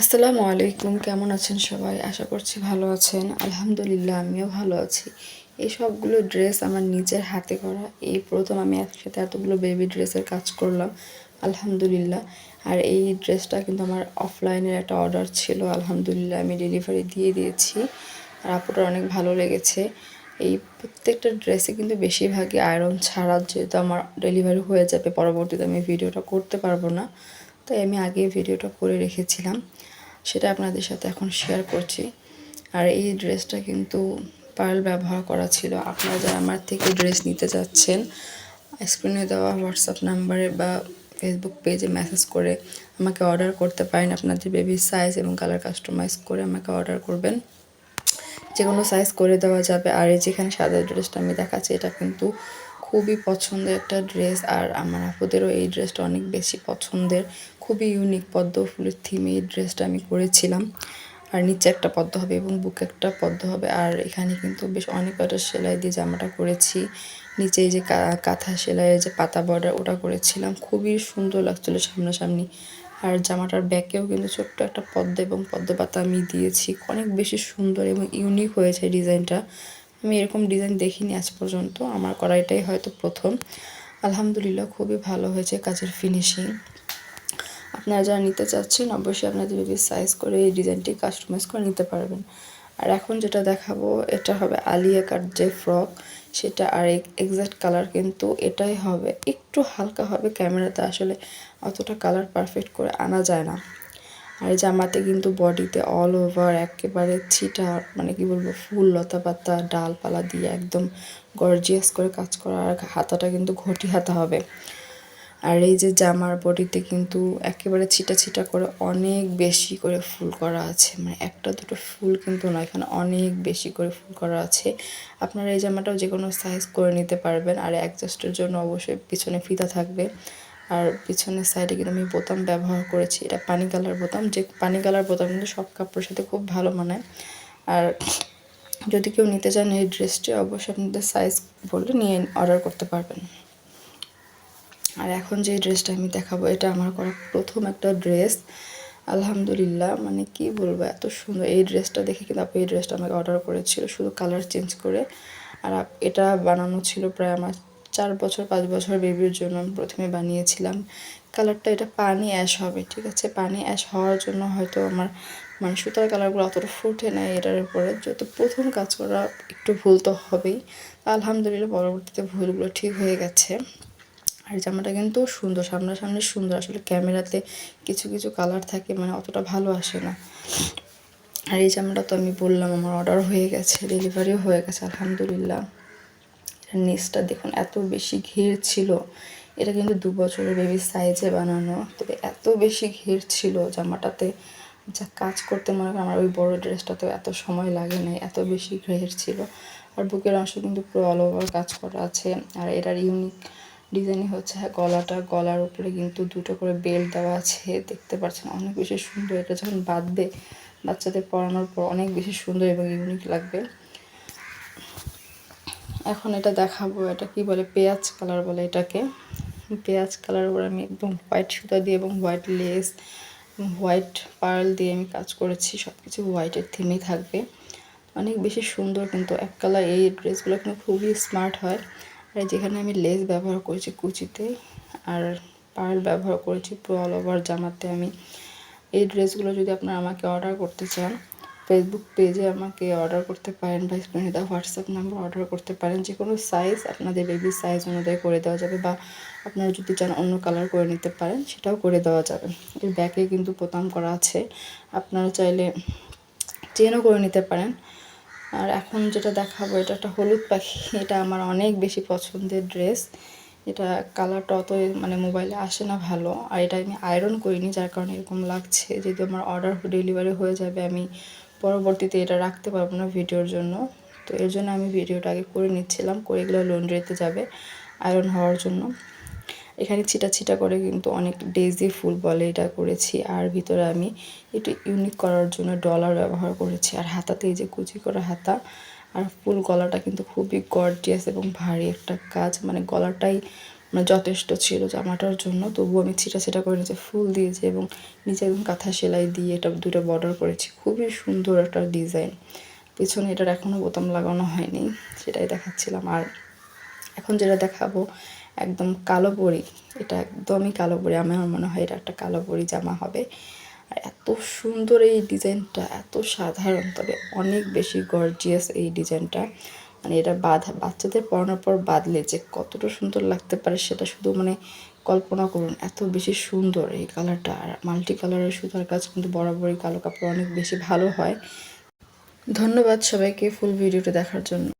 আসসালামু আলাইকুম, কেমন আছেন সবাই? আশা করছি ভালো আছেন। আলহামদুলিল্লাহ, আমিও ভালো আছি। এই সবগুলো ড্রেস আমার নিজের হাতে করা। এই প্রথম আমি একসাথে এতগুলো বেবি ড্রেসের কাজ করলাম, আলহামদুলিল্লাহ। আর এই ড্রেসটা কিন্তু আমার অফলাইনের একটা অর্ডার ছিল। আলহামদুলিল্লাহ, আমি ডেলিভারি দিয়ে দিয়েছি। আর আপুটার অনেক ভালো লেগেছে। এই প্রত্যেকটা ড্রেসে কিন্তু বেশিরভাগই আয়রন ছাড়া, যেহেতু আমার ডেলিভারি হয়ে যাবে, পরবর্তীতে আমি ভিডিওটা করতে পারব না। তাই আমি আগে ভিডিওটা করে রেখেছিলাম। সেটা আপনাদের সাথে এখন শেয়ার করছি। আর এই ড্রেসটা কিন্তু পার্ল ব্যবহার করা ছিল। আপনারা যারা আমার থেকে ড্রেস নিতে চাচ্ছেন স্ক্রিনে দেওয়া হোয়াটসঅ্যাপ নাম্বারে বা ফেসবুক পেজে মেসেজ করে আমাকে অর্ডার করতে পারেন। আপনাদের বেবির সাইজ এবং কালার কাস্টমাইজ করে আমাকে অর্ডার করবেন। যে কোনো সাইজ করে দেওয়া যাবে। আর এই যেখানে সাদা ড্রেসটা আমি দেখাচ্ছি, এটা কিন্তু খুবই পছন্দের একটা ড্রেস আর আমার আপুদেরও এই ড্রেসটা অনেক বেশি পছন্দের। খুবই ইউনিক পদ্ম ফুলের থিমে এই ড্রেসটা আমি করেছিলাম। আর নিচে একটা পদ্ম হবে এবং বুকে একটা পদ্ম হবে। আর এখানে কিন্তু বেশ অনেক কয়টা সেলাই দিয়ে জামাটা করেছি। নিচে এই যে কাঁথা সেলাইয়ের যে পাতা বর্ডার ওটা করেছিলাম। খুবই সুন্দর লাগছিল সামনাসামনি। আর জামাটার ব্যাকেও কিন্তু ছোট্ট একটা পদ্ম এবং পদ্ম পাতা আমি দিয়েছি। অনেক বেশি সুন্দর এবং ইউনিক হয়েছে ডিজাইনটা আমি এরকম ডিজাইন দেখিনি আজ পর্যন্ত। আমার করা এটাই হয়তো প্রথম। আলহামদুলিল্লাহ, খুবই ভালো হয়েছে কাজের ফিনিশিং আপনারা যারা নিতে চাচ্ছেন, অবশ্যই আপনাদের বেবি সাইজ করে এই ডিজাইনটি কাস্টমাইজ করে নিতে পারবেন। আর এখন যেটা দেখাবো, এটা হবে আলিয়া কাট যে ফ্রক সেটা আর এক্স্যাক্ট কালার কিন্তু এটাই হবে। একটু হালকা হবে ক্যামেরাতে আসলে অতটা কালার পারফেক্ট করে আনা যায় না। আর জামাতে কিন্তু বডিতে অল ওভার একেবারে ছিটা মানে কি বলব, ফুল লতা পাতা ডালপালা দিয়ে একদম গর্জিয়াস করে কাজ করা, আর হাতাটা কিন্তু ঘটি হাতা হবে। আর এই যে জামার বডিতে কিন্তু একেবারে ছিটা ছিটা করে অনেক বেশি করে ফুল করা আছে। মানে একটা দুটো ফুল কিন্তু না এখানে অনেক বেশি করে ফুল করা আছে। আপনারা এই জামাটাও যে কোনো সাইজ করে নিতে পারবেন, আর অ্যাডজাস্টের জন্য অবশ্যই পিছনে ফিতা থাকবে। আর পিছনের সাইডে কিন্তু আমি বোতাম ব্যবহার করেছি, এটা পানি কালার বোতাম, যে পানি কালার বোতাম কিন্তু সব কাপড়ের সাথে খুব ভালো মানায়। আর যদি কেউ নিতে চান এই ড্রেসটি অবশ্যই আপনাদের সাইজ বললে নিয়ে অর্ডার করতে পারবেন। আর এখন যে ড্রেসটা আমি দেখাবো, এটা আমার করা প্রথম একটা ড্রেস আলহামদুলিল্লাহ মানে কি বলব, এত সুন্দর। এই ড্রেসটা দেখে কিন্তু আপু, এই ড্রেসটা আমাকে অর্ডার করেছিল, শুধু কালার চেঞ্জ করে। আর এটা বানানো ছিল প্রায় আমার চার বছর, পাঁচ বছর বেবির জন্য আমি প্রথমে বানিয়েছিলাম। কালারটা এটা পানি অ্যাশ হবে, ঠিক আছে? পানি অ্যাশ হওয়ার জন্য হয়তো আমার মানে সুতার কালারগুলো অতটা ফুটে নেয় এটার উপরে। যত প্রথম কাজ করা একটু ভুল তো হবেই। আলহামদুলিল্লাহ, পরবর্তীতে ভুলগুলো ঠিক হয়ে গেছে। আর জামাটা কিন্তু সুন্দর, সামনাসামনি সুন্দর। আসলে ক্যামেরাতে কিছু কিছু কালার থাকে মানে অতটা ভালো আসে না। আর এই জামাটা তো আমি বললাম, আমার অর্ডার হয়ে গেছে ডেলিভারিও হয়ে গেছে, আলহামদুলিল্লাহ। নিচটা দেখুন, এত বেশি ঘের ছিল। এটা কিন্তু দু বছরের বেবি সাইজে বানানো। তবে এত বেশি ঘের ছিল জামাটাতে। যা কাজ করতে মনে করেন আমার ওই বড় ড্রেসটাতেও এত সময় লাগে নাই, এত বেশি ঘের ছিল। আর বুকের অংশ কিন্তু পুরো অল ওভার কাজ করা আছে। আর এটার ইউনিক ডিজাইনই হচ্ছে হ্যাঁ গলাটা, গলার উপরে কিন্তু দুটো করে বেল্ট দেওয়া আছে। দেখতে পাচ্ছেন অনেক বেশি সুন্দর। এটা যখন বাঁধবে, বাচ্চাদের পরানোর পর অনেক বেশি সুন্দর এবং ইউনিক লাগবে। এখন এটা দেখাবো, এটা কি বলে, পেঁয়াজ কালার বলে এটাকে। পেঁয়াজ কালার উপর আমি একদম হোয়াইট সুতা দিয়ে এবং হোয়াইট লেস হোয়াইট পার্ল দিয়ে আমি কাজ করেছি সব কিছু হোয়াইটের থিমেই থাকবে। অনেক বেশি সুন্দর কিন্তু, এক কালার এই ড্রেসগুলো কিন্তু খুবই স্মার্ট হয়। আর যেখানে আমি লেস ব্যবহার করেছি কুচিতে, আর পার্ল ব্যবহার করেছি পুরো অল ওভার জামাতে আমি। এই ড্রেসগুলো যদি আপনারা আমাকে অর্ডার করতে চান ফেসবুক পেজে আমাকে অর্ডার করতে পারেন বা স্ক্রিনে হোয়াটসঅ্যাপ নাম্বার অর্ডার করতে পারেন যে কোনো সাইজ আপনাদের বেবির সাইজ অনুযায়ী করে দেওয়া যাবে বা আপনারা যদি চান অন্য কালার করে নিতে পারেন, সেটাও করে দেওয়া যাবে। এর ব্যাকে কিন্তু বোতাম করা আছে, আপনারা চাইলে চেনও করে নিতে পারেন। আর এখন যেটা দেখাবো, এটা একটা হলুদ পাখি, এটা আমার অনেক বেশি পছন্দের ড্রেস এটা কালারটা অত মানে মোবাইলে আসে না ভালো, আর এটা আমি আয়রন করিনি, যার কারণে এরকম লাগছে। যেহেতু আমার অর্ডার ডেলিভারি হয়ে যাবে, আমি পরবর্তীতে এটা রাখতে পারব না ভিডিওর জন্য। তো এর জন্য আমি ভিডিওটা আগে করে নিচ্ছিলাম, করে এগুলো লন্ড্রিতে যাবে আয়রন হওয়ার জন্য। এখানে ছিটা ছিটা করে কিন্তু অনেক ডেজি ফুল বলে এটা করেছি, আর ভিতরে আমি একটু ইউনিক করার জন্য ডলার ব্যবহার করেছি। আর হাতাতে এই যে কুচি করা হাতা, আর ফুল গলাটা কিন্তু খুবই গর্জিয়াস এবং ভারী একটা কাজ। মানে গলাটাই মানে যথেষ্ট ছিল জামাটার জন্য। তবুও আমি ছিটা ছিটা করে নিচে ফুল দিয়েছি এবং নিচে একদম কাঁথা সেলাই দিয়ে এটা দুটো বর্ডার করেছি। খুবই সুন্দর একটা ডিজাইন পিছনে এটার এখনও বোতাম লাগানো হয়নি, সেটাই দেখাচ্ছিলাম। আর এখন যেটা দেখাবো, একদম কালো পরি। এটা একদমই কালো পরি। আমার মনে হয় এটা একটা কালো পরি জামা হবে। আর এত সুন্দর এই ডিজাইনটা এত সাধারণ, তবে অনেক বেশি গর্জিয়াস এই ডিজাইনটা মানে এটা বাধা, বাচ্চাদের পড়ানোর পর বাঁধলে যে কতটা সুন্দর লাগতে পারে সেটা শুধু মানে কল্পনা করুন, এত বেশি সুন্দর এই কালারটা। আর মাল্টি কালারের সুতার কাজ কিন্তু বরাবরই কালো কাপড় অনেক বেশি ভালো হয়। ধন্যবাদ সবাইকে ফুল ভিডিওটা দেখার জন্য।